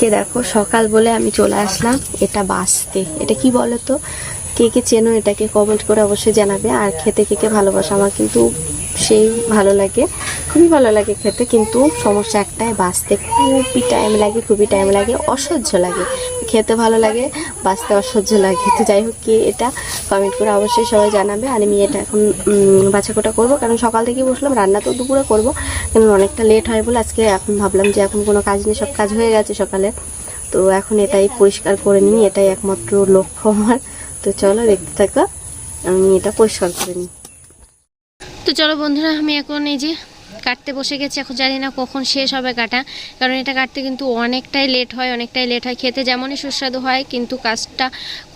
যে দেখো, সকাল বলে আমি চলে আসলাম। এটা বাঁচতে। এটা কি বলো তো কে কে চেনো এটাকে কমেন্ট করে অবশ্যই জানাবে। আর খেতে কে কে ভালোবাসা? আমার কিন্তু সেই ভালো লাগে। খুবই ভালো লাগে খেতে, কিন্তু সমস্যা একটাই, বাঁচতে খুবই টাইম লাগে, খুবই টাইম লাগে, অসহ্য লাগে। খেতে ভালো লাগে, বাঁচতে অসহ্য লাগে। তো যাই হোক কি এটা কমেন্ট করে অবশ্যই সবাই জানাবে। আর আমি এটা এখন বাছাকোটা করব। কারণ সকাল থেকে বসলাম, রান্না তো দুপুরে করব। কিন্তু অনেকটা লেট হয় বলে আজকে এখন ভাবলাম যে এখন কোনো কাজ নেই, সব কাজ হয়ে গেছে সকালে। তো এখন এটাই পরিষ্কার করে নিই, এটাই একমাত্র লক্ষ্য আমার। তো চলো দেখতে থাকো, আমি এটা পরিষ্কার করে নিই। তো চলো বন্ধুরা, আমি এখন এই যে কাটতে বসে গেছি, এখন জানি না কখন শেষ হবে কাটা। কারণ এটা কাটতে কিন্তু অনেকটাই লেট হয়, অনেকটাই লেট হয়। খেতে যেমনই সুস্বাদু হয়, কিন্তু কাজটা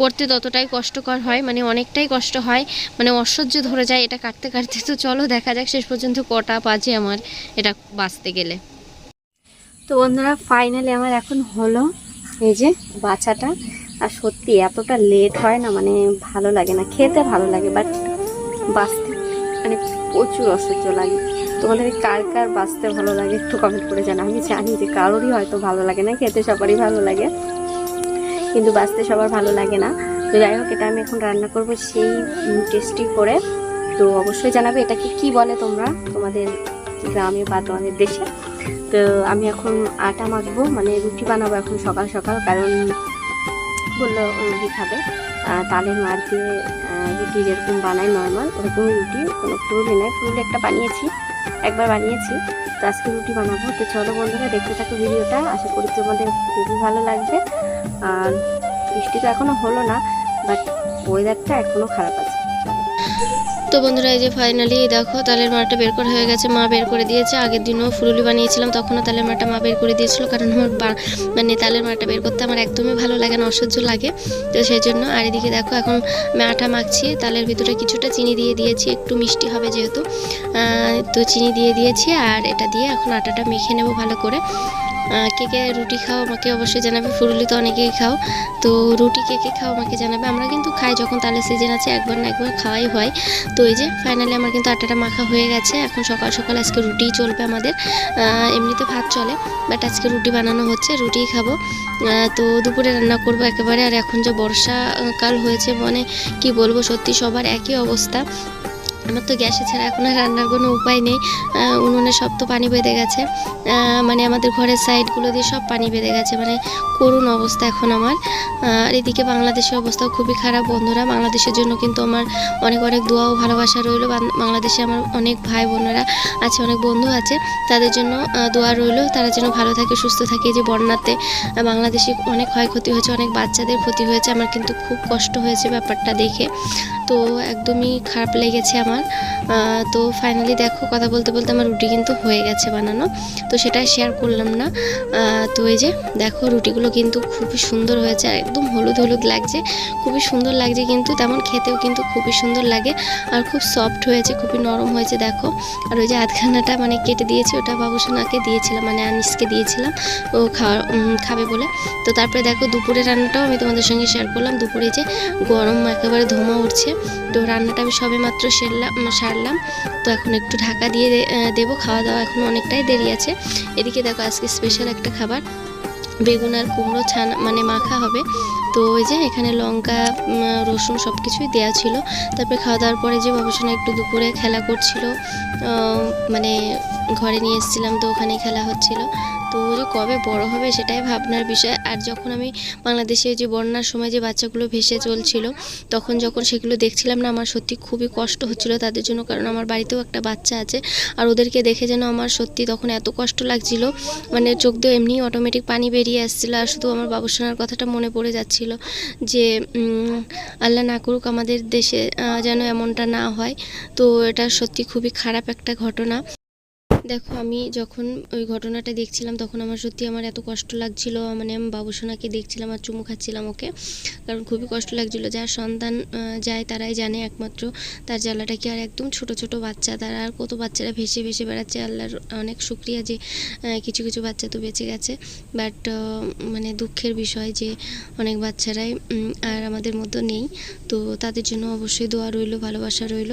করতে ততটাই কষ্টকর হয় মানে অনেকটাই কষ্ট হয় মানে অসহ্য ধরে যায় এটা কাটতে কাটতে। তো চলো দেখা যাক শেষ পর্যন্ত কটা বাজে আমার, এটা বাঁচতে গেলে। তো বন্ধুরা ফাইনালি আমার এখন হলো এই যে বাচ্চাটা আর সত্যি এতটা লেট হয় না মানে ভালো লাগে না। খেতে ভালো লাগে বাট বাঁচতে মানে প্রচুর অসহ্য লাগে। তোমাদের কার কার বাঁচতে ভালো লাগে? একটু কমেন্ট করে জানা আমি জানি যে কারোরই হয়তো ভালো লাগে না, খেতে সবারই ভালো লাগে। কিন্তু বাঁচতে সবার ভালো লাগে না। তো যাই হোক, এটা আমি এখন রান্না করব সেই টেস্টি করে। তো অবশ্যই জানাবে এটাকে কি বলে তোমরা? তোমাদের গ্রামে বা তোমাদের দেশে। তো আমি এখন আটা মাখবো মানে রুটি বানাবো এখন সকাল সকাল, কারণ বলল রুটি খাবে। তালের মার দিয়ে রুটি যেরকম বানাই নর্মাল ওরকম রুটি, কোনো পুরুলি নয় পুরুলি একটা বানিয়েছি। একবার বানিয়েছি। তো আজকে রুটি বানাবো। তো চলো বন্ধুরা, দেখতে থাকো ভিডিওটা। আশা করি তোমাদের খুবই ভালো লাগবে। আর বৃষ্টি তো এখনও হলো না বাট ওয়েদারটা এখনও খারাপ আছে। তো বন্ধুরা, এই যে ফাইনালি দেখো, তালের মাটা বের করা হয়ে গেছে। মা বের করে দিয়েছে। আগের দিনও ফুলুলি বানিয়েছিলাম, তখনও তালের মাটা মা বের করে দিয়েছিল, কারণ আমার মানে তালের মাটা বের করতে আমার একদমই ভালো লাগে না, অসহ্য লাগে। তো সেই জন্য, আর এদিকে দেখো, এখন আমি আটা মাখছি। তালের ভিতরে কিছুটা চিনি দিয়ে দিয়েছি, একটু মিষ্টি হবে যেহেতু। তো চিনি দিয়ে দিয়েছি, আর এটা দিয়ে এখন আটাটা মেখে নেব ভালো করে। কে কে রুটি খাও, আমাকে অবশ্যই জানাবে। ফুরুলি তো অনেকেই খাও। তো রুটি কে কে খাও, আমাকে জানাবে। আমরা কিন্তু খাই যখন তালের সিজন আছে, একবার না একবার খাওয়াই হয়। তো এই যে ফাইনালি আমার কিন্তু আটাটা মাখা হয়ে গেছে। এখন সকাল সকাল আজকে রুটিই চলবে আমাদের। এমনিতে ভাত চলে বাট আজকে রুটি বানানো হচ্ছে, রুটিই খাব। তো দুপুরে রান্না করব একেবারে। আর এখন যে বর্ষাকাল হয়েছে মানে কি বলব, সত্যি সবার একই অবস্থা। আমার তো গ্যাসে ছাড়া এখন আর রান্নার কোনো উপায় নেই। উনুনে সব তো পানি বেঁধে গেছে। মানে আমাদের ঘরের সাইডগুলো দিয়ে সব পানি বেঁধে গেছে। মানে করুণ অবস্থা এখন আমার। আর এদিকে বাংলাদেশের অবস্থাও খুবই খারাপ বন্ধুরা। বাংলাদেশের জন্য কিন্তু আমার অনেক অনেক দোয়া ও ভালোবাসা রইল। বাংলাদেশে আমার অনেক ভাই বোনেরা আছে, অনেক বন্ধু আছে। তাদের জন্য দোয়া রইল। তারা যেন ভালো থাকে, সুস্থ থাকে। যে বন্যাতে বাংলাদেশে অনেক ক্ষয়ক্ষতি হয়েছে, অনেক বাচ্চাদের ক্ষতি হয়েছে। আমার কিন্তু খুব কষ্ট হয়েছে ব্যাপারটা দেখে। তো একদমই খারাপ লেগেছে আমার। আহ, তো ফাইনালি দেখো কথা বলতে বলতে আমার রুটি কিন্তু হয়ে গেছে বানানো। তো সেটা শেয়ার করলাম না। তো এই যে দেখো রুটিগুলো কিন্তু খুবই সুন্দর হয়েছে আর একদম হলুদ হলুদ লাগছে। খুবই সুন্দর লাগছে কিন্তু তেমন খেতেও কিন্তু খুবই সুন্দর লাগে। আর খুব সফট হয়েছে খুবই নরম হয়েছে দেখো। আর ওই যে আধখানাটা মানে কেটে দিয়েছি ওটা বাবুসোনাকে দিয়েছিলাম মানে আনিসকে দিয়েছিলাম। ও খাওয়া খাবে বলে। তো তারপরে দেখো দুপুরে রান্নাটাও আমি তোমাদের সঙ্গে শেয়ার করলাম। দুপুরে যে গরম একেবারে ধোঁয়া উঠছে। তো রান্নাটা আমি সবে মাত্র সেরলাম সারলাম। তো এখন একটু ঢাকা দিয়ে দেবো। খাওয়া দাওয়া এখন অনেকটাই দেরি আছে। এদিকে দেখো আজকে স্পেশাল একটা খাবার। বেগুন আর কুমড়ো ছানা মানে মাখা হবে। তো ওই যে এখানে লঙ্কা রসুন সব কিছুই দেওয়া ছিল। তারপরে খাওয়া দাওয়ার পরে যে বাবুসোনা একটু দুপুরে খেলা করছিল মানে ঘরে নিয়ে এসেছিলাম তো ওখানেই খেলা হচ্ছিল। তো যে কবে বড় হবে সেটাই ভাবনার বিষয়। আর যখন আমি বাংলাদেশে যে বন্যার সময় যে বাচ্চাগুলো ভেসে চলছিল, তখন যখন সেগুলো দেখছিলাম না, আমার সত্যি খুবই কষ্ট হচ্ছিল তাদের জন্য, কারণ আমার বাড়িতেও একটা বাচ্চা আছে। আর ওদেরকে দেখে যেন আমার সত্যি তখন এত কষ্ট লাগছিল মানে চোখ দিয়ে এমনি অটোমেটিক পানি বেরিয়ে আসছিল। আর শুধু আমার বাবুসোনার কথাটা মনে পড়ে যাচ্ছিল যে আল্লাহ না করুক আমাদের দেশে যেন এমনটা না হয়। তো এটা সত্যি খুবই খারাপ একটা ঘটনা। দেখো, আমি যখন ওই ঘটনাটা দেখছিলাম, তখন আমার সত্যি আমার এত কষ্ট লাগছিল। মানে আমি বাবুসোনাকে দেখছিলাম আর চুমু খাচ্ছিলাম ওকে। কারণ খুবই কষ্ট লাগছিল। যার সন্তান যায় তারাই জানে একমাত্র। তার জ্বালাটা কি আর একদম ছোট ছোট বাচ্চা? তারা আর কত বাচ্চারা ভেসে ভেসে বেড়াচ্ছে? আল্লাহর অনেক শুক্রিয়া যে কিছু কিছু বাচ্চা তো বেঁচে গেছে। বাট মানে দুঃখের বিষয় যে, অনেক বাচ্চারাই আর আমাদের মধ্যে নেই। তো তাদের জন্য অবশ্যই দোয়া রইল, ভালোবাসা রইল।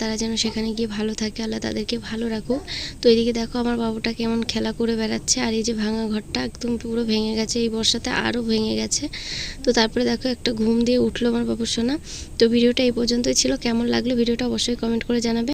তারা যেন সেখানে গিয়ে ভালো থাকে। আল্লাহ তাদেরকে ভালো রাখুক। তো এদিকে দেখো আমার বাবুটা কেমন খেলা করে বেড়াচ্ছে, আর এই যে ভাঙা ঘরটা একদম পুরো ভেঙে গেছে, এই বর্ষাতে আরও ভেঙে গেছে। তো তারপরে দেখো একটা ঘুম দিয়ে উঠল আমার বাবুর সোনা। তো ভিডিওটা এই পর্যন্তই ছিল, কেমন লাগল ভিডিওটা অবশ্যই কমেন্ট করে জানাবে।